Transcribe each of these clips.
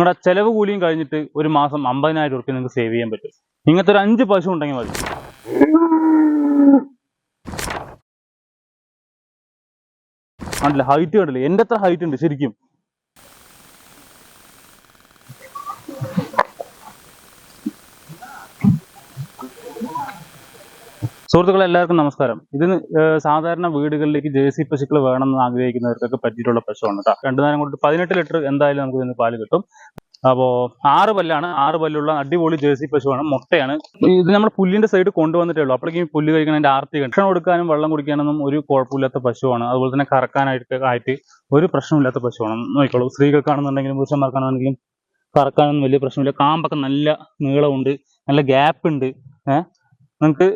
നിങ്ങളുടെ ചെലവ് കൂലിയും കഴിഞ്ഞിട്ട് ഒരു മാസം അമ്പതിനായിരം രൂപ നിങ്ങൾക്ക് സേവ് ചെയ്യാൻ പറ്റും. ഇങ്ങനത്തെ ഒരു അഞ്ച് പശു ഉണ്ടെങ്കിൽ മതി. കണ്ടില്ല? ഹൈറ്റ് കണ്ടില്ലേ? എന്റെ ഹൈറ്റ് ഉണ്ട് ശരിക്കും. സുഹൃത്തുക്കളെ എല്ലാവർക്കും നമസ്കാരം. ഇത് സാധാരണ വീടുകളിലേക്ക് ജേഴ്സി പശുക്കൾ വേണമെന്ന് ആഗ്രഹിക്കുന്നവർക്കൊക്കെ പറ്റിയിട്ടുള്ള പശുവാണ് കേട്ടോ. രണ്ടു നേരം കൊണ്ട് പതിനെട്ട് ലിറ്റർ എന്തായാലും നമുക്ക് ഇതിന് പാൽ കിട്ടും. അപ്പോ ആറ് പല്ലാണ് ആറ് പല്ലുള്ള അടിപൊളി ജേഴ്സി പശുവാണ് മുട്ടയാണ്. ഇത് നമ്മൾ പുല്ലിന്റെ സൈഡ് കൊണ്ടുവന്നിട്ടേ ഉള്ളൂ. അപ്പോഴേക്കും പുല്ല് കഴിക്കണതിന്റെ ആർത്തി ഭക്ഷണം കൊടുക്കാനും വെള്ളം കുടിക്കാനൊന്നും ഒരു കുഴപ്പമില്ലാത്ത പശുവാണ്. അതുപോലെ തന്നെ കറക്കാനായിട്ട് ആയിട്ട് ഒരു പ്രശ്നമില്ലാത്ത പശുവാണ്. നോക്കിക്കോളൂ. സ്ത്രീകൾക്കാണെന്നുണ്ടെങ്കിലും പുരുഷന്മാർക്കാണെന്നുണ്ടെങ്കിലും കറക്കാനൊന്നും വലിയ പ്രശ്നമില്ല. കാമ്പൊക്കെ നല്ല നീളമുണ്ട് നല്ല ഗ്യാപ്പ് ഉണ്ട്. ഏഹ് നിങ്ങൾക്ക്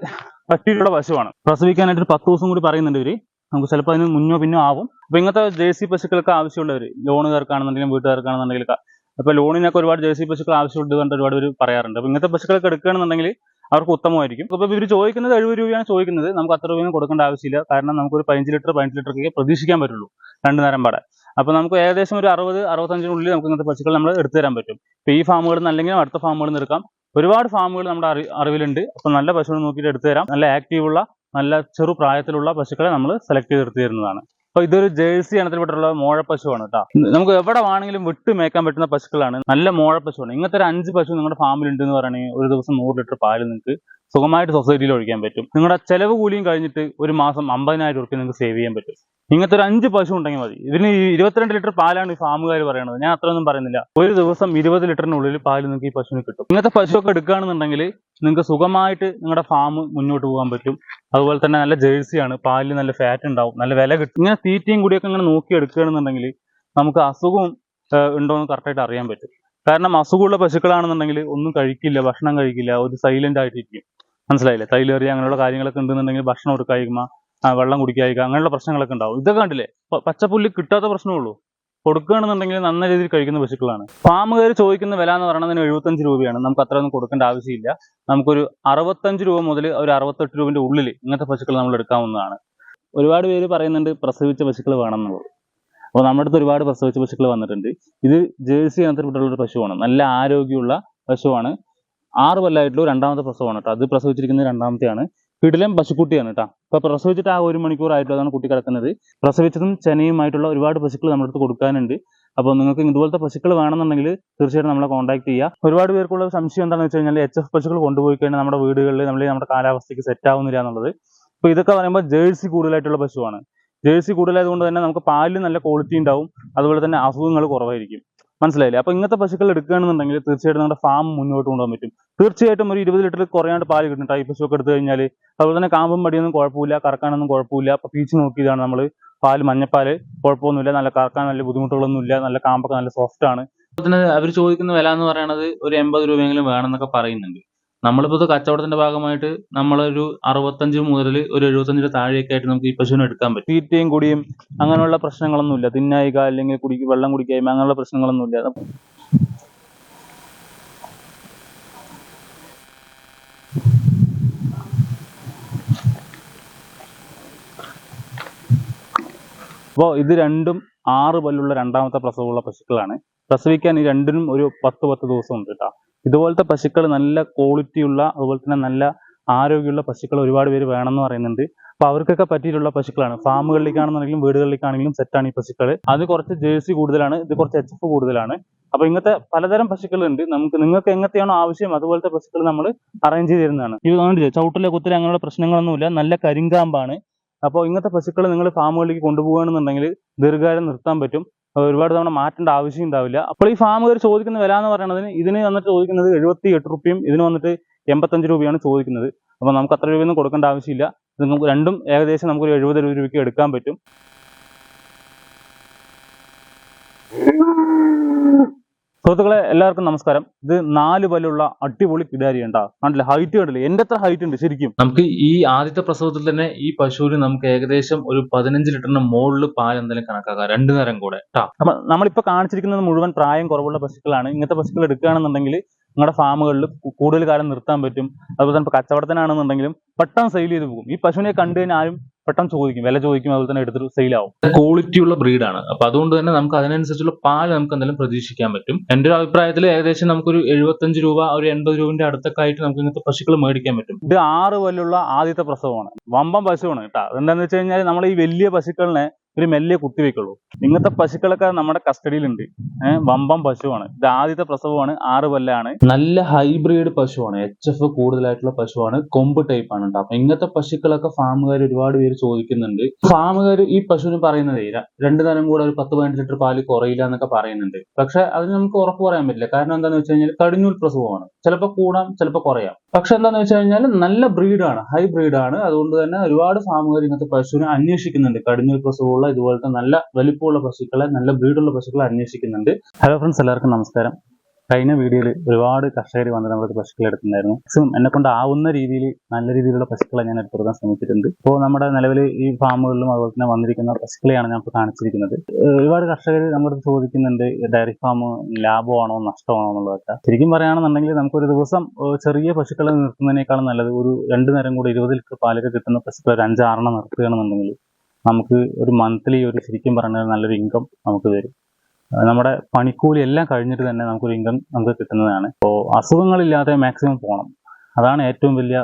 പറ്റിയിട്ടുള്ള പശുവാണ്. പ്രസവിക്കാനായിട്ട് പത്ത് ദിവസം കൂടി പറയുന്നുണ്ട് ഇവർ. നമുക്ക് ചിലപ്പോൾ അതിന് മുന്നോ പിന്നോ ആവും. അപ്പൊ ഇങ്ങനത്തെ ജേഴ്സി പശുക്കൾക്ക് ആവശ്യമുള്ളവർ ലോണുകാർക്കാണെന്നുണ്ടെങ്കിലും വീട്ടുകാർക്കാണെന്നുണ്ടെങ്കിലും അപ്പൊ ലോണിനൊക്കെ ഒരുപാട് ജേഴ്സി പശുക്കൾ ആവശ്യമുണ്ട് കണ്ട് ഒരുപാട് പേര് പറയാറുണ്ട്. അപ്പൊ ഇങ്ങനത്തെ പശുക്കളൊക്കെ എടുക്കുകയാണെന്നുണ്ടെങ്കിൽ അവർക്ക് ഉത്തമമായിരിക്കും. അപ്പൊ ഇവർ ചോദിക്കുന്നത് എഴുപത് രൂപയാണ് ചോദിക്കുന്നത്. നമുക്ക് അത്ര രൂപയും കൊടുക്കേണ്ട ആവശ്യമില്ല. കാരണം നമുക്ക് ഒരു പതിനഞ്ച് ലിറ്റർ പതിനഞ്ച് ലിറ്റർ ഒക്കെ പ്രതീക്ഷിക്കാൻ പറ്റുള്ളൂ. രണ്ടു നേരം പാടെ. അപ്പൊ നമുക്ക് ഏകദേശം ഒരു അറുപത് അറുപത്തഞ്ചിനുള്ളിൽ നമുക്ക് ഇങ്ങനത്തെ പശുക്കൾ നമ്മൾ എടുത്തു തരാൻ പറ്റും. ഇപ്പൊ ഈ ഫാമുകളിൽ നിന്ന് അല്ലെങ്കിൽ അടുത്ത ഫാമുകളിൽ നിന്ന് എടുക്കാം. ഒരുപാട് ഫാമുകൾ നമ്മുടെ അറി അറിവിലുണ്ട്. അപ്പൊ നല്ല പശുവിനെ നോക്കിയിട്ട് എടുത്തു തരാം. നല്ല ആക്റ്റീവുള്ള നല്ല ചെറു പ്രായത്തിലുള്ള പശുക്കളെ നമ്മൾ സെലക്ട് ചെയ്ത് എടുത്തു തരുന്നതാണ്. അപ്പൊ ഇതൊരു ജേഴ്സി ഇനത്തിൽപ്പെട്ടുള്ള മോഴ പശുവാണ് കേട്ടോ. നമുക്ക് എവിടെ വേണമെങ്കിലും വിട്ട് മേക്കാൻ പറ്റുന്ന പശുക്കളാണ്. നല്ല മോഴ പശുവാണ് ഇങ്ങനത്തെ ഒരു അഞ്ച് പശു നിങ്ങളുടെ ഫാമിൽ ഉണ്ട് എന്ന് പറയുകയാണെങ്കിൽ ഒരു ദിവസം നൂറ് ലിറ്റർ പാൽ നിങ്ങൾക്ക് സുഖമായിട്ട് സൊസൈറ്റിയിൽ ഒഴിക്കാൻ പറ്റും. നിങ്ങളുടെ ചെലവ് കൂലിയും കഴിഞ്ഞിട്ട് ഒരു മാസം അമ്പതിനായിരം ഉറുപ്പ്യ നിങ്ങൾക്ക് സേവ് ചെയ്യാൻ പറ്റും. ഇങ്ങനത്തെ ഒരു അഞ്ച് പശു ഉണ്ടെങ്കിൽ മതി. ഇതിന് ഇരുപത്തിരണ്ട് ലിറ്റർ പാലാണ് ഈ ഫാമുകാർ പറയുന്നത് ഞാൻ അത്രയൊന്നും പറയുന്നില്ല. ഒരു ദിവസം ഇരുപത് ലിറ്ററിനുള്ളിൽ പാൽ നിങ്ങൾക്ക് ഈ പശുവിന് കിട്ടും. ഇങ്ങനത്തെ പശുവൊക്കെ എടുക്കുകയാണെന്നുണ്ടെങ്കിൽ നിങ്ങൾക്ക് സുഖമായിട്ട് നിങ്ങളുടെ ഫാം മുന്നോട്ട് പോകാൻ പറ്റും. അതുപോലെ തന്നെ നല്ല ജേഴ്സിയാണ് പാലിൽ നല്ല ഫാറ്റ് ഉണ്ടാവും നല്ല വില കിട്ടും. ഇങ്ങനെ തീറ്റയും കൂടിയൊക്കെ ഇങ്ങനെ നോക്കി എടുക്കുകയാണെന്നുണ്ടെങ്കിൽ നമുക്ക് അസുഖവും ഉണ്ടോ എന്ന് കറക്റ്റായിട്ട് അറിയാൻ പറ്റും. കാരണം അസുഖമുള്ള പശുക്കളാണെന്നുണ്ടെങ്കിൽ ഒന്നും കഴിക്കില്ല ഭക്ഷണം കഴിക്കില്ല ഒരു സൈലന്റ് ആയിട്ടിരിക്കും. മനസ്സിലായില്ലേ? തൈലേറിയ അങ്ങനെയുള്ള കാര്യങ്ങളൊക്കെ ഉണ്ടെന്നുണ്ടെങ്കിൽ ഭക്ഷണം എടുക്കാതിരിക്കുമ്പോൾ വെള്ളം കുടിക്കാതിരിക്കുക അങ്ങനെയുള്ള പ്രശ്നങ്ങളൊക്കെ ഉണ്ടാവും. ഇതൊക്കെ കണ്ടില്ലേ? പച്ചപ്പുല്ല് കിട്ടാത്ത പ്രശ്നമുള്ളൂ കൊടുക്കുകയാണെന്നുണ്ടെങ്കിൽ നല്ല രീതിയിൽ കഴിക്കുന്ന പശുക്കളാണ്. ഫാമുകാർ ചോദിക്കുന്ന വില എന്ന് പറയുന്നത് എഴുപത്തഞ്ച് രൂപയാണ്. നമുക്ക് അത്രയൊന്നും കൊടുക്കേണ്ട ആവശ്യമില്ല. നമുക്കൊരു അറുപത്തഞ്ച് രൂപ മുതൽ ഒരു അറുപത്തെട്ട് രൂപന്റെ ഉള്ളിൽ ഇങ്ങനത്തെ പശുക്കൾ നമ്മൾ എടുക്കാവുന്നതാണ്. ഒരുപാട് പേര് പറയുന്നുണ്ട് പ്രസവിച്ച പശുക്കൾ വേണം എന്നുള്ളത് അപ്പോൾ നമ്മുടെ അടുത്ത് ഒരുപാട് പ്രസവിച്ച പശുക്കൾ വന്നിട്ടുണ്ട്. ഇത് ജേഴ്സി അനത്തിൽപ്പെട്ടുള്ള ഒരു പശുവാണ്. നല്ല ആരോഗ്യമുള്ള പശുവാണ്. ആറ് കൊല്ലമായിട്ടുള്ള രണ്ടാമത്തെ പ്രസവമാണ് കേട്ടോ. അത് പ്രസവിച്ചിരിക്കുന്നത് രണ്ടാമത്തെയാണ്. കിടിലം പശുക്കുട്ടിയാണ് കേട്ടോ അപ്പോൾ പ്രസവിച്ചിട്ട് ആ ഒരു മണിക്കൂർ ആയിട്ടുള്ളതാണ് കുട്ടി കിടക്കുന്നത്. പ്രസവിച്ചതും ചെനയുമായിട്ടുള്ള ഒരുപാട് പശുക്കൾ നമ്മുടെ അടുത്ത് കൊടുക്കാനുണ്ട്. അപ്പോൾ നിങ്ങൾക്ക് ഇതുപോലത്തെ പശുക്കൾ വേണമെന്നുണ്ടെങ്കിൽ തീർച്ചയായിട്ടും നമ്മളെ കോൺടാക്ട് ചെയ്യുക ഒരുപാട് പേർക്കുള്ള സംശയം എന്താണെന്ന് വെച്ച് കഴിഞ്ഞാൽ എച്ച് എഫ് പശുക്കൾ കൊണ്ടുപോയി കഴിഞ്ഞാൽ നമ്മുടെ വീടുകളിൽ നമ്മൾ നമ്മുടെ കാലാവസ്ഥയ്ക്ക് സെറ്റ് ആവുന്നില്ല എന്നുള്ളത്. അപ്പോൾ ഇതൊക്കെ പറയുമ്പോൾ ജേഴ്സി കൂടുതലായിട്ടുള്ള പശുവാണ്. ജേഴ്സി കൂടുതലായതുകൊണ്ട് തന്നെ നമുക്ക് പാലിൽ നല്ല ക്വാളിറ്റി ഉണ്ടാവും. അതുപോലെ തന്നെ അസുഖങ്ങൾ കുറവായിരിക്കും. മനസ്സിലായില്ലേ? അപ്പോൾ ഇങ്ങനത്തെ പശുക്കൾ എടുക്കുകയാണെന്നുണ്ടെങ്കിൽ തീർച്ചയായിട്ടും നമ്മുടെ ഫാം മുന്നോട്ട് കൊണ്ടുപോകാൻ പറ്റും. തീർച്ചയായിട്ടും ഒരു ഇരുപത് ലിറ്റർ കുറയാണ്ട് പാൽ കിട്ടും ടൈ പശുവൊക്കെ എടുത്തു കഴിഞ്ഞാൽ അതുപോലെ തന്നെ കാമ്പും മടിയൊന്നും കുഴപ്പമില്ല കറക്കാനൊന്നും കുഴപ്പമില്ല. അപ്പോൾ പീച്ച് നോക്കിയതാണ് നമ്മൾ പാൽ മഞ്ഞപ്പാൽ കുഴപ്പമൊന്നുമില്ല. നല്ല കറക്കാൻ നല്ല ബുദ്ധിമുട്ടുകളൊന്നും ഇല്ല നല്ല കാമ്പൊക്കെ നല്ല സോഫ്റ്റ് ആണ്. അതുപോലെ തന്നെ അവർ ചോദിക്കുന്ന വില എന്ന് പറയുന്നത് ഒരു എൺപത് രൂപയെങ്കിലും വേണമെന്നൊക്കെ പറയുന്നുണ്ട്. നമ്മളിപ്പോൾ കച്ചവടത്തിന്റെ ഭാഗമായിട്ട് നമ്മളൊരു അറുപത്തഞ്ച് മുതൽ ഒരു എഴുപത്തഞ്ചിന് താഴെയൊക്കെ ആയിട്ട് നമുക്ക് ഈ പശുവിനെ എടുക്കാൻ പറ്റും. തീറ്റയും കുടിയും അങ്ങനെയുള്ള പ്രശ്നങ്ങളൊന്നുമില്ല തിന്നായിക അല്ലെങ്കിൽ കുടിക്ക് വെള്ളം കുടിക്കായ്മ അങ്ങനെയുള്ള പ്രശ്നങ്ങളൊന്നുമില്ല അപ്പോൾ ഇത് രണ്ടും ആറ് പല്ലുള്ള രണ്ടാമത്തെ പ്രസവമുള്ള പശുക്കളാണ്. പ്രസവിക്കാൻ ഈ രണ്ടിനും ഒരു പത്ത് പത്ത് ദിവസം ഉണ്ട് കേട്ടോ. ഇതുപോലത്തെ പശുക്കൾ നല്ല ക്വാളിറ്റിയുള്ള അതുപോലെ തന്നെ നല്ല ആരോഗ്യമുള്ള പശുക്കൾ ഒരുപാട് പേര് വേണമെന്ന് പറയുന്നുണ്ട്. അപ്പൊ അവർക്കൊക്കെ പറ്റിയിട്ടുള്ള പശുക്കളാണ്. ഫാമുകളിലേക്കാണെന്നുണ്ടെങ്കിലും വീടുകളിലേക്കാണെങ്കിലും സെറ്റാണ് ഈ പശുക്കൾ. അത് കുറച്ച് ജേഴ്സി കൂടുതലാണ് ഇത് കുറച്ച് എച്ച് എഫ് കൂടുതലാണ്. അപ്പൊ ഇങ്ങനത്തെ പലതരം പശുക്കളുണ്ട്. നമുക്ക് നിങ്ങൾക്ക് എങ്ങനത്തെയാണോ ആവശ്യം അതുപോലത്തെ പശുക്കൾ നമ്മൾ അറേഞ്ച് ചെയ്ത് തരുന്നതാണ്. ഇത് കണ്ടില്ലേ? ചവിട്ടിലെ കുത്തിലെ അങ്ങനെയുള്ള പ്രശ്നങ്ങളൊന്നുമില്ല. നല്ല കരിങ്കാമ്പാണ്. അപ്പോൾ ഇങ്ങനത്തെ പശുക്കൾ നിങ്ങൾ ഫാമുകളിലേക്ക് കൊണ്ടുപോകുകയാണെന്നുണ്ടെങ്കിൽ ദീർഘകാലം നിർത്താൻ പറ്റും. ഒരുപാട് തവണ മാറ്റേണ്ട ആവശ്യം ഉണ്ടാവില്ല. അപ്പോൾ ഈ ഫാമുകാർ ചോദിക്കുന്ന വില എന്ന് പറയുന്നത് ഇതിന് വന്നിട്ട് ചോദിക്കുന്നത് എഴുപത്തി എട്ട് റുപ്യയും ഇതിന് വന്നിട്ട് എൺപത്തഞ്ച് രൂപയാണ് ചോദിക്കുന്നത്. അപ്പോൾ നമുക്ക് അത്ര രൂപയൊന്നും കൊടുക്കേണ്ട ആവശ്യമില്ല. ഇത് നമുക്ക് രണ്ടും ഏകദേശം നമുക്കൊരു എഴുപത് രൂപയ്ക്ക് എടുക്കാൻ പറ്റും. സുഹൃത്തുക്കളെ എല്ലാവർക്കും നമസ്കാരം. ഇത് നാല് പല്ലുള്ള അടിപൊളി കിടാരി ഉണ്ടാ കണ്ടില്ലേ? ഹൈറ്റ് കണ്ടില്ല? എന്റെ അത്ര ഹൈറ്റ് ഉണ്ട് ശരിക്കും. നമുക്ക് ഈ ആദ്യത്തെ പ്രസവത്തിൽ തന്നെ ഈ പശുവിന് നമുക്ക് ഏകദേശം ഒരു പതിനഞ്ച് ലിറ്ററിന് മുകളിൽ പാൽ എന്തെങ്കിലും കണക്കാക്കാം. രണ്ടു നേരം കൂടെ. അപ്പൊ നമ്മളിപ്പോ കാണിച്ചിരിക്കുന്നത് മുഴുവൻ പ്രായം കുറവുള്ള പശുക്കളാണ്. ഇങ്ങനത്തെ പശുക്കൾ എടുക്കുകയാണെന്നുണ്ടെങ്കിൽ നിങ്ങളുടെ ഫാമുകളിൽ കൂടുതൽ കാലം നിർത്താൻ പറ്റും. അതുപോലെ തന്നെ ഇപ്പൊ കച്ചവടത്തിനാണെന്നുണ്ടെങ്കിലും പെട്ടെന്ന് സെയിൽ ചെയ്ത് പോകും. ഈ പശുവിനെ കണ്ടു കഴിഞ്ഞാൽ ആരും പെട്ടെന്ന് ചോദിക്കും. വില ചോദിക്കും അതുപോലെ തന്നെ എടുത്തിട്ട് സെയിൽ ആവും. ക്വാളിറ്റി ഉള്ള ബ്രീഡാണ് അപ്പൊ അതുകൊണ്ട് തന്നെ നമുക്ക് അതിനനുസരിച്ചുള്ള പാൽ നമുക്ക് എന്തെങ്കിലും പ്രതീക്ഷിക്കാൻ പറ്റും. എന്റെ ഒരു അഭിപ്രായത്തിൽ ഏകദേശം നമുക്കൊരു എഴുപത്തഞ്ച് രൂപ ഒരു എൺപത് രൂപന്റെ അടുത്തൊക്കെ ആയിട്ട് നമുക്ക് ഇങ്ങനത്തെ പശുക്കൾ മേടിക്കാൻ പറ്റും. ഇത് ആറ് കൊല്ലുള്ള ആദ്യത്തെ പ്രസവമാണ്. വമ്പൻ പശുവാണ് കേട്ടോ. അതെന്താന്ന് വെച്ച് കഴിഞ്ഞാൽ നമ്മൾ ഈ വലിയ പശുക്കളിനെ ഒരു മെല്ലെ കുത്തിവെക്കുള്ളൂ ഇങ്ങനത്തെ പശുക്കളൊക്കെ നമ്മുടെ കസ്റ്റഡിയിലുണ്ട്. വമ്പം പശുവാണ്. ഇത് ആദ്യത്തെ പ്രസവമാണ്. ആറ് പല്ലാണ് നല്ല ഹൈബ്രിഡ് പശുവാണ്. എച്ച് എഫ് കൂടുതലായിട്ടുള്ള പശുവാണ്. കൊമ്പ് ടൈപ്പ് ആണ് കേട്ടോ അപ്പൊ ഇങ്ങനത്തെ പശുക്കളൊക്കെ ഫാമുകാർ ഒരുപാട് പേര് ചോദിക്കുന്നുണ്ട്. ഫാമുകാർ ഈ പശുവിന് പറയുന്നതേ രണ്ടു നേരം കൂടെ ഒരു പത്ത് പതിനഞ്ച് ലിറ്റർ പാൽ കുറയില്ല എന്നൊക്കെ പറയുന്നുണ്ട്. പക്ഷെ അതിന് നമുക്ക് ഉറപ്പ് പറയാൻ പറ്റില്ല. കാരണം എന്താന്ന് വെച്ച് കഴിഞ്ഞാൽ കടിഞ്ഞൂൽ പ്രസവമാണ്. ചിലപ്പോൾ കൂടാം ചിലപ്പോൾ കുറയാം. പക്ഷെ എന്താണെന്ന് വെച്ച് കഴിഞ്ഞാൽ നല്ല ബ്രീഡാണ് ഹൈ ബ്രീഡാണ് അതുകൊണ്ട് തന്നെ ഒരുപാട് ഫാമുകാർ ഇങ്ങനത്തെ പശുവിനെ അന്വേഷിക്കുന്നുണ്ട്. കടിഞ്ഞൂൽ പ്രസവമുള്ള ഇതുപോലത്തെ നല്ല വലിപ്പമുള്ള പശുക്കളെ നല്ല ബ്രീഡുള്ള പശുക്കളെ അന്വേഷിക്കുന്നുണ്ട്. ഹലോ ഫ്രണ്ട്സ് എല്ലാവർക്കും നമസ്കാരം. കഴിഞ്ഞ വീഡിയോയിൽ ഒരുപാട് കർഷകർ വന്ന് നമ്മുടെ പശുക്കളെ എടുത്തിട്ടുണ്ടായിരുന്നു. മാക്സിമം എന്നെ കൊണ്ട് ആവുന്ന രീതിയിൽ നല്ല രീതിയിലുള്ള പശുക്കളെ ഞാൻ എടുത്തു കൊടുക്കാൻ ശ്രമിച്ചിട്ടുണ്ട്. ഇപ്പോൾ നമ്മുടെ നിലവിൽ ഈ ഫാമുകളിലും അതുപോലെ തന്നെ വന്നിരിക്കുന്ന പശുക്കളെയാണ് ഞാൻ ഇപ്പോൾ കാണിച്ചിരിക്കുന്നത്. ഒരുപാട് കർഷകർ നമ്മുടെ ചോദിക്കുന്നുണ്ട് ഡയറി ഫാം ലാഭമാണോ നഷ്ടമാണോ എന്നുള്ളതൊക്കെ? ശരിക്കും പറയുകയാണെന്നുണ്ടെങ്കിൽ നമുക്കൊരു ദിവസം ചെറിയ പശുക്കളെ നിർത്തുന്നതിനേക്കാളും നല്ലത് ഒരു രണ്ടു നേരം കൂടി ഇരുപത് ലിറ്റർ പാലൊക്കെ കിട്ടുന്ന പശുക്കളെ ഒരു അഞ്ചാറെണ്ണം നിർത്തുകയാണെന്നുണ്ടെങ്കിൽ നമുക്ക് ഒരു മന്ത്ലി ഒരു ശരിക്കും പറഞ്ഞാൽ നല്ലൊരു ഇൻകം നമുക്ക് തരും. നമ്മുടെ പണിക്കൂലി എല്ലാം കഴിഞ്ഞിട്ട് തന്നെ നമുക്കൊരു ഇൻകം നമുക്ക് കിട്ടുന്നതാണ്. അപ്പോൾ അസുഖങ്ങളില്ലാതെ മാക്സിമം പോകണം അതാണ് ഏറ്റവും വലിയ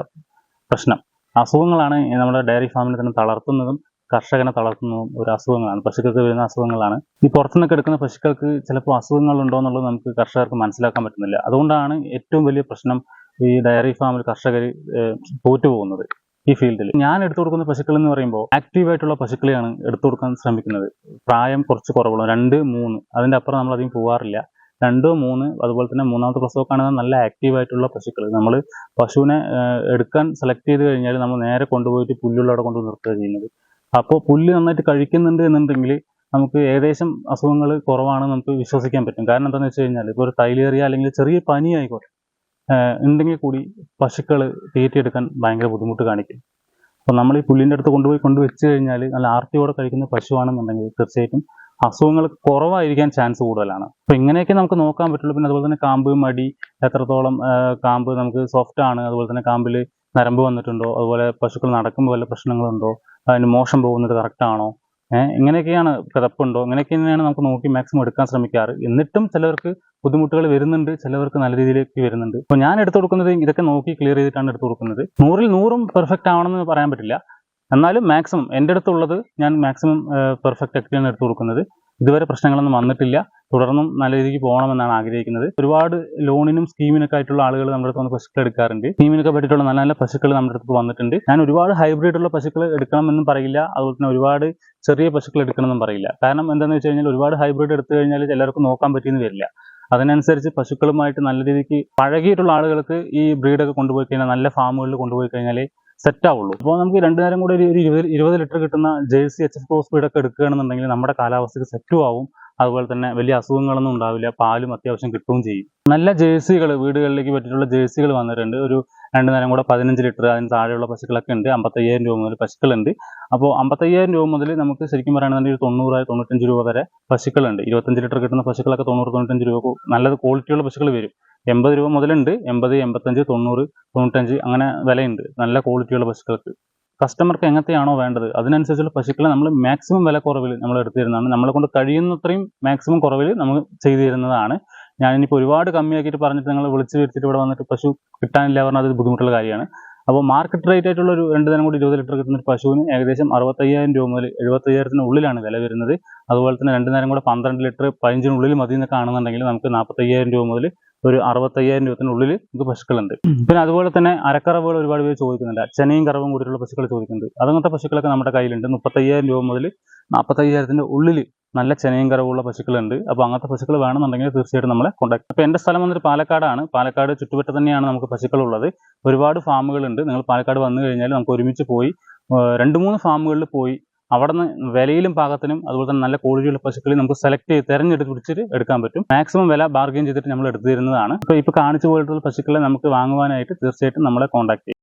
പ്രശ്നം. അസുഖങ്ങളാണ് നമ്മുടെ ഡയറി ഫാമിനെ തന്നെ തളർത്തുന്നതും കർഷകനെ തളർത്തുന്നതും ഒരു അസുഖങ്ങളാണ്. പശുക്കൾക്ക് വരുന്ന അസുഖങ്ങളാണ്. ഈ പുറത്തുനിന്നൊക്കെ എടുക്കുന്ന പശുക്കൾക്ക് ചിലപ്പോൾ അസുഖങ്ങൾ ഉണ്ടോ എന്നുള്ളത് നമുക്ക് കർഷകർക്ക് മനസ്സിലാക്കാൻ പറ്റുന്നില്ല. അതുകൊണ്ടാണ് ഏറ്റവും വലിയ പ്രശ്നം ഈ ഡയറി ഫാമിൽ കർഷകർ തോറ്റു പോകുന്നത് ഈ ഫീൽഡിൽ. ഞാൻ എടുത്തു കൊടുക്കുന്ന പശുക്കൾ എന്ന് പറയുമ്പോൾ ആക്റ്റീവ് ആയിട്ടുള്ള പശുക്കളെയാണ് എടുത്തു കൊടുക്കാൻ ശ്രമിക്കുന്നത്. പ്രായം കുറച്ച് കുറവുള്ള രണ്ട് മൂന്ന്. അതിന്റെ അപ്പുറം നമ്മൾ അധികം പോവാറില്ല. രണ്ടോ മൂന്ന് അതുപോലെ തന്നെ മൂന്നാമത്തെ പ്രസവമൊക്കെയാണെങ്കിൽ നല്ല ആക്റ്റീവ് ആയിട്ടുള്ള പശുക്കൾ. നമ്മൾ പശുവിനെ എടുക്കാൻ സെലക്ട് ചെയ്ത് കഴിഞ്ഞാൽ നമ്മൾ നേരെ കൊണ്ടുപോയിട്ട് പുല്ലുള്ളവിടെ കൊണ്ട് നിർത്തുക ചെയ്യുന്നത്. അപ്പോൾ പുല്ല് നന്നായിട്ട് കഴിക്കുന്നുണ്ട് എന്നുണ്ടെങ്കിൽ നമുക്ക് ഏകദേശം അസുഖങ്ങൾ കുറവാണ് നമുക്ക് വിശ്വസിക്കാൻ പറ്റും. കാരണം എന്താണെന്ന് വെച്ച് കഴിഞ്ഞാൽ ഇപ്പോൾ ഒരു തൈലേറിയ അല്ലെങ്കിൽ ചെറിയ പനി ആയിക്കോട്ടെ ഉണ്ടെങ്കിൽ കൂടി പശുക്കൾ തീറ്റിയെടുക്കാൻ ഭയങ്കര ബുദ്ധിമുട്ട് കാണിക്കും. അപ്പോൾ നമ്മൾ ഈ പുല്ലിന്റെ അടുത്ത് കൊണ്ടുപോയി കൊണ്ട് വെച്ച് കഴിഞ്ഞാൽ നല്ല ആർത്തിയോടെ കഴിക്കുന്ന പശുവാണെന്നുണ്ടെങ്കിൽ തീർച്ചയായിട്ടും അസുഖങ്ങൾ കുറവായിരിക്കാൻ ചാൻസ് കൂടുതലാണ്. അപ്പോൾ ഇങ്ങനെയൊക്കെ നമുക്ക് നോക്കാൻ പറ്റുള്ളൂ. പിന്നെ അതുപോലെ തന്നെ കാമ്പ് മടി എത്രത്തോളം കാമ്പ് നമുക്ക് സോഫ്റ്റ് ആണ്. അതുപോലെ തന്നെ കാമ്പിൽ നരമ്പ് വന്നിട്ടുണ്ടോ? അതുപോലെ പശുക്കൾ നടക്കുമ്പോൾ വല്ല പ്രശ്നങ്ങളുണ്ടോ? അതിന് മോശം പോകുന്നത് കറക്റ്റ് ആണോ? ഏഹ് ഇങ്ങനെയൊക്കെയാണ് കിടപ്പുണ്ടോ ഇങ്ങനെയൊക്കെ തന്നെയാണ് നമുക്ക് നോക്കി മാക്സിമം എടുക്കാൻ ശ്രമിക്കാറ്. എന്നിട്ടും ചിലവർക്ക് ബുദ്ധിമുട്ടുകൾ വരുന്നുണ്ട് ചിലവർക്ക് നല്ല രീതിയിലേക്ക് വരുന്നുണ്ട്. അപ്പോൾ ഞാൻ എടുത്തു കൊടുക്കുന്നത് ഇതൊക്കെ നോക്കി ക്ലിയർ ചെയ്തിട്ടാണ് എടുത്തു കൊടുക്കുന്നത്. നൂറിൽ നൂറും പെർഫെക്റ്റ് ആവണമെന്ന് പറയാൻ പറ്റില്ല. എന്നാലും മാക്സിമം എന്റെ അടുത്തുള്ളത് ഞാൻ മാക്സിമം പെർഫെക്റ്റ് ആക്കിയാണ് എടുത്തു കൊടുക്കുന്നത്. ഇതുവരെ പ്രശ്നങ്ങളൊന്നും വന്നിട്ടില്ല. തുടർന്നും നല്ല രീതിക്ക് പോകണമെന്നാണ് ആഗ്രഹിക്കുന്നത്. ഒരുപാട് ലോണിനും സ്കീമിനൊക്കെ ആയിട്ടുള്ള ആളുകൾ നമ്മുടെ അടുത്ത് വന്ന് പശുക്കൾ എടുക്കാറുണ്ട്. സ്കീമിനൊക്കെ പറ്റിയിട്ടുള്ള നല്ല നല്ല പശുക്കൾ നമ്മുടെ അടുത്ത് വന്നിട്ടുണ്ട്. ഞാൻ ഒരുപാട് ഹൈബ്രിഡ് ഉള്ള പശുക്കൾ എടുക്കണമെന്നും പറയില്ല. അതുപോലെ തന്നെ ഒരുപാട് ചെറിയ പശുക്കൾ എടുക്കണമെന്നും പറയില്ല. കാരണം എന്താണെന്ന് വെച്ച് കഴിഞ്ഞാൽ ഒരുപാട് ഹൈബ്രിഡ് എടുത്തു കഴിഞ്ഞാൽ എല്ലാവർക്കും നോക്കാൻ പറ്റിയെന്ന് വരില്ല. അതിനനുസരിച്ച് പശുക്കളുമായിട്ട് നല്ല രീതിക്ക് പഴകിയിട്ടുള്ള ആളുകൾക്ക് ഈ ബ്രീഡൊക്കെ കൊണ്ടുപോയി കഴിഞ്ഞാൽ നല്ല ഫാമുകളിൽ കൊണ്ടുപോയി കഴിഞ്ഞാൽ സെറ്റ് ആവുള്ളൂ അപ്പോൾ നമുക്ക് രണ്ടു നേരം കൂടെ ഒരു ഇരുപത് ഇരുപത് ലിറ്റർ കിട്ടുന്ന ജേഴ്സി എച്ച് എഫ് ക്രോസ് ഒക്കെ എടുക്കുകയാണെന്നുണ്ടെങ്കിൽ നമ്മുടെ കാലാവസ്ഥയ്ക്ക് സെറ്റും ആവും. അതുപോലെ തന്നെ വലിയ അസുഖങ്ങളൊന്നും ഉണ്ടാവില്ല. പാലും അത്യാവശ്യം കിട്ടുകയും ചെയ്യും. നല്ല ജേഴ്സികൾ വീടുകളിലേക്ക് പറ്റിയിട്ടുള്ള ജേഴ്സികൾ വന്നിട്ടുണ്ട്. ഒരു രണ്ട് നേരം കൂടെ പതിനഞ്ച് ലിറ്റർ അതിന് താഴെയുള്ള പശുക്കളൊക്കെ ഉണ്ട്. അമ്പത്തയ്യായിരം രൂപ മുതൽ പശുക്കളുണ്ട്. അപ്പോൾ അമ്പത്തയ്യായിരം രൂപ മുതൽ നമുക്ക് ശരിക്കും പറയുകയാണെന്നുണ്ടെങ്കിൽ ഒരു തൊണ്ണൂറ് തൊണ്ണൂറ്റഞ്ച് രൂപ വരെ പശുക്കളുണ്ട്. ഇരുപത്തഞ്ച് ലിറ്റർ കിട്ടുന്ന പശുക്കളൊക്കെ തൊണ്ണൂറ് തൊണ്ണൂറ്റഞ്ച് രൂപ നല്ലത് ക്വാളിറ്റിയുള്ള പശുക്കൾ വരും. എൺപത് രൂപ മുതലുണ്ട്. എൺപത് എൺപത്തഞ്ച് തൊണ്ണൂറ് തൊണ്ണൂറ്റഞ്ച് അങ്ങനെ വിലയുണ്ട്. നല്ല ക്വാളിറ്റിയുള്ള പശുക്കൾക്ക്. കസ്റ്റമർക്ക് എങ്ങനത്തെയാണോ വേണ്ടത് അതിനനുസരിച്ചുള്ള പശുക്കളെ നമ്മൾ മാക്സിമം വില കുറവിൽ നമ്മൾ എടുത്തു തരുന്നതാണ് നമ്മളെ കൊണ്ട് കഴിയുന്നത്രയും മാക്സിമം കുറവിൽ നമ്മൾ ചെയ്തു തരുന്നതാണ് ഞാനിപ്പോൾ ഒരുപാട് കമ്മിയാക്കിയിട്ട് പറഞ്ഞിട്ട് നിങ്ങൾ വിളിച്ച് വരുത്തിയിട്ട് ഇവിടെ വന്നിട്ട് പശു കിട്ടാനില്ല പറഞ്ഞാൽ അത് ബുദ്ധിമുട്ടുള്ള കാര്യമാണ്. അപ്പോൾ മാർക്കറ്റ് റേറ്റ് ആയിട്ടുള്ള ഒരു രണ്ട് നേരം കൂടി ഇരുപത് ലിറ്റർ കിട്ടുന്ന ഒരു പശുവിന് ഏകദേശം അറുപത്തയ്യായിരം രൂപ മുതൽ എഴുപത്തയ്യായിരത്തിന് ഉള്ളിലാണ് വില വരുന്നത്. അതുപോലെ തന്നെ രണ്ട് നേരം കൂടെ പന്ത്രണ്ട് ലിറ്റർ പതിനഞ്ചിനുള്ളിൽ മതി എന്നൊക്കെ ആണെന്നുണ്ടെങ്കിൽ നമുക്ക് നാൽപ്പത്തയ്യായിരം രൂപ മുതൽ ഒരു അറുപത്തയ്യായിരം രൂപത്തിനുള്ളിൽ നമുക്ക് പശുക്കളുണ്ട്. പിന്നെ അതുപോലെ തന്നെ അരക്കറവുകൾ ഒരുപാട് പേര് ചോദിക്കുന്നുണ്ട്. അച്ഛനെയും കറവും കൂടിയിട്ടുള്ള പശുക്കൾ ചോദിക്കുന്നുണ്ട്. അതങ്ങനത്തെ പശുക്കളൊക്കെ നമ്മുടെ കയ്യിലുണ്ട്. മുപ്പത്തയ്യായിരം രൂപ മുതൽ നാൽപ്പത്തയ്യായിരത്തിന്റെ ഉള്ളിൽ നല്ല ചെനയും കറവുള്ള പശുക്കളുണ്ട്. അപ്പോൾ അങ്ങനത്തെ പശുക്കൾ വേണമെന്നുണ്ടെങ്കിൽ തീർച്ചയായിട്ടും നമ്മളെ കോൺടാക്ട് അപ്പോൾ എന്റെ സ്ഥലം വന്നിട്ട് പാലക്കാടാണ്. പാലക്കാട് ചുറ്റുപറ്റ തന്നെയാണ് നമുക്ക് പശുക്കളുള്ളത്. ഒരുപാട് ഫാമുകളുണ്ട്. നിങ്ങൾ പാലക്കാട് വന്നു കഴിഞ്ഞാൽ നമുക്ക് ഒരുമിച്ച് പോയി രണ്ട് മൂന്ന് ഫാമുകളിൽ പോയി അവിടെ നിന്ന് വിലയിലും പാകത്തിനും അതുപോലെ തന്നെ നല്ല ക്വാളിറ്റിയുള്ള പശുക്കളിൽ നമുക്ക് സെലക്ട് ചെയ്ത് തിരഞ്ഞെടുത്ത് പിടിച്ചിട്ട് എടുക്കാൻ പറ്റും. മാക്സിമം വില ബാർഗെയിൻ ചെയ്തിട്ട് നമ്മൾ എടുത്തു തരുന്നതാണ് ഇപ്പോൾ ഇപ്പോൾ കാണിച്ചു പോയിട്ടുള്ള പശുക്കളെ നമുക്ക് വാങ്ങുവാനായിട്ട് തീർച്ചയായിട്ടും നമ്മളെ കോൺടാക്ട്